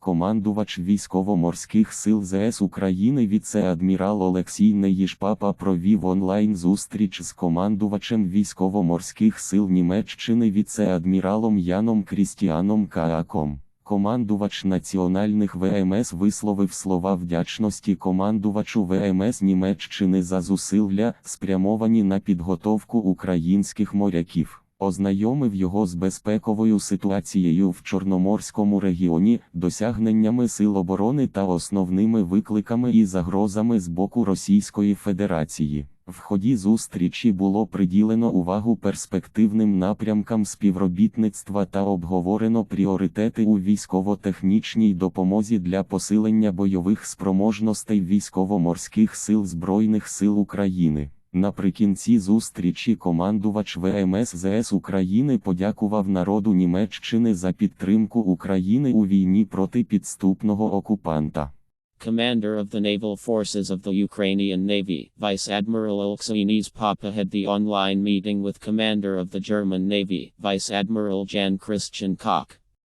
командувач військово-морських сил ЗС України віце-адмірал Олексій Неїшпапа провів онлайн-зустріч з командувачем військово-морських сил Німеччини віце-адміралом Яном Крістіаном Кааком. Командувач національних ВМС висловив слова вдячності командувачу ВМС Німеччини за зусилля, спрямовані на підготовку українських моряків. Ознайомив його з безпековою ситуацією в Чорноморському регіоні, досягненнями сил оборони та основними викликами і загрозами з боку Російської Федерації. В ході зустрічі було приділено увагу перспективним напрямкам співробітництва та обговорено пріоритети у військово-технічній допомозі для посилення бойових спроможностей військово-морських сил Збройних сил України. Наприкінці зустрічі командувач ВМС ЗС України подякував народу Німеччини за підтримку України у війні проти підступного окупанта. Commander of the Naval Forces of the Ukrainian Navy, Vice Admiral Oleksiy Papa had the online meeting with Commander of the German Navy, Vice Admiral Jan Christian Koch.